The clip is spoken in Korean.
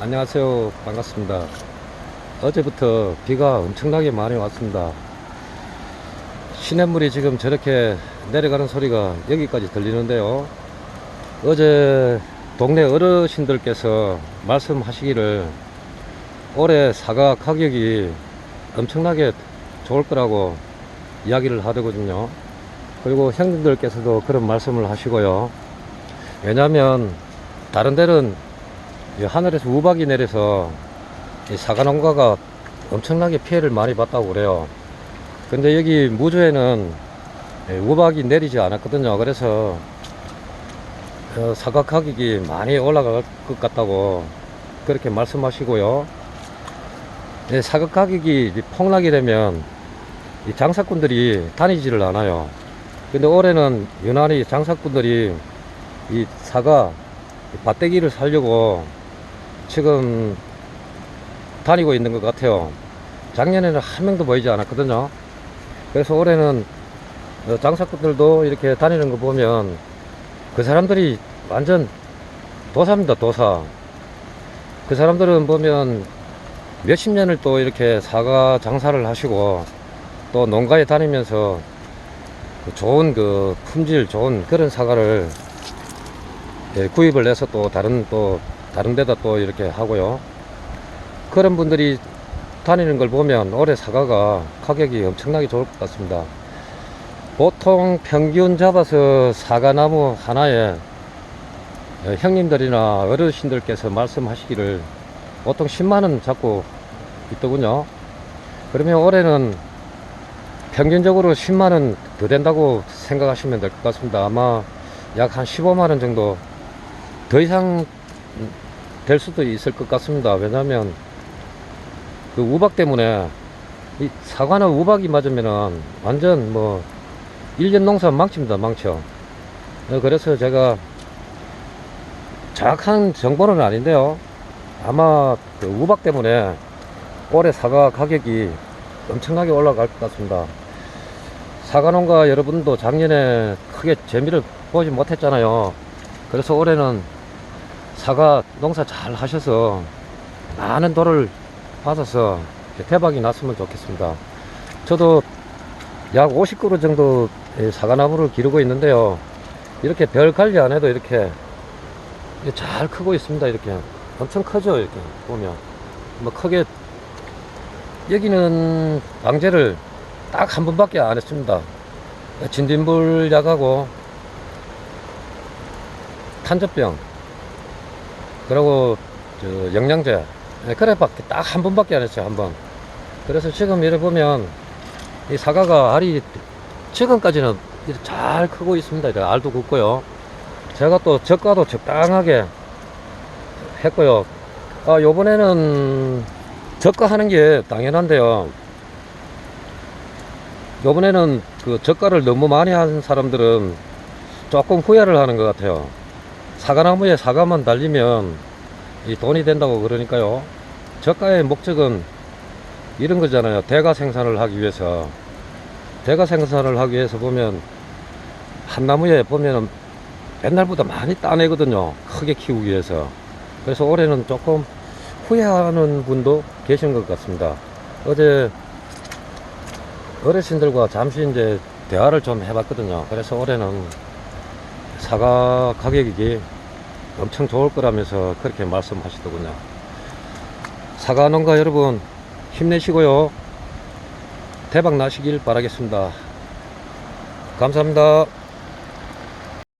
안녕하세요. 반갑습니다. 어제부터 비가 엄청나게 많이 왔습니다. 시냇물이 지금 저렇게 내려가는 소리가 여기까지 들리는데요. 어제 동네 어르신들께서 말씀하시기를 올해 사과 가격이 엄청나게 좋을 거라고 이야기를 하더거든요. 그리고 형님들께서도 그런 말씀을 하시고요. 왜냐하면 다른 데는 이 하늘에서 우박이 내려서 이 사과 농가가 엄청나게 피해를 많이 봤다고 그래요. 근데 여기 무주에는 예, 우박이 내리지 않았거든요. 그래서 어, 사과 가격이 많이 올라갈 것 같다고 그렇게 말씀하시고요. 예, 사과 가격이 폭락이 되면 이 장사꾼들이 다니지를 않아요. 근데 올해는 유난히 장사꾼들이 이 사과 밭대기를 살려고 지금 다니고 있는 것 같아요. 작년에는 한 명도 보이지 않았거든요. 그래서 올해는 어, 장사꾼들도 이렇게 다니는 거 보면 그 사람들이 완전 도사입니다, 도사. 그 사람들은 보면 몇십 년을 또 이렇게 사과 장사를 하시고 또 농가에 다니면서 그 좋은 그 품질 좋은 그런 사과를 예, 구입을 해서 또 다른 또 다른 데다 또 이렇게 하고요. 그런 분들이 다니는 걸 보면 올해 사과가 가격이 엄청나게 좋을 것 같습니다. 보통 평균 잡아서 사과나무 하나에 어, 형님들이나 어르신들께서 말씀하시기를 보통 10만원 잡고 있더군요. 그러면 올해는 평균적으로 10만원 더 된다고 생각하시면 될 것 같습니다. 아마 약 한 15만원 정도 더 이상 될 수도 있을 것 같습니다. 왜냐하면 그 우박 때문에 이 사과나 우박이 맞으면은 완전 뭐 1년 농사 망칩니다. 망쳐. 어, 그래서 제가 정확한 정보는 아닌데요. 아마 그 우박 때문에 올해 사과 가격이 엄청나게 올라갈 것 같습니다. 사과 농가 여러분도 작년에 크게 재미를 보지 못했잖아요. 그래서 올해는 사과 농사 잘 하셔서 많은 돈을 받아서 대박이 났으면 좋겠습니다. 저도 약 50그루 정도 의 사과나무를 기르고 있는데요. 이렇게 별 관리 안 해도 이렇게 잘 크고 있습니다. 이렇게 엄청 크죠. 이렇게 보면 뭐 크게 여기는 방제를 딱 한 번밖에 안 했습니다. 진딧물 약하고 탄저병 그리고 저 영양제 네, 그래밖에 딱 한 번밖에 안 했어요 한 번. 그래서 지금 이래 보면 이 사과가 알이 지금까지는 잘 크고 있습니다. 이렇게 알도 굵고요. 제가 또 저가도 적당하게 했고요. 아 요번에는 저가 하는 게 당연한데요. 요번에는 그 저가를 너무 많이 한 사람들은 조금 후회를 하는 것 같아요. 사과나무에 사과만 달리면 이 돈이 된다고 그러니까요. 저가의 목적은 이런 거잖아요. 대가 생산을 하기 위해서. 대가 생산을 하기 위해서 보면 한 나무에 보면은 옛날보다 많이 따내거든요. 크게 키우기 위해서. 그래서 올해는 조금 후회하는 분도 계신 것 같습니다. 어제 어르신들과 잠시 이제 대화를 좀 해봤거든요. 그래서 올해는 사과 가격이 엄청 좋을 거라면서 그렇게 말씀하시더군요. 사과 농가 여러분 힘내시고요. 대박 나시길 바라겠습니다. 감사합니다.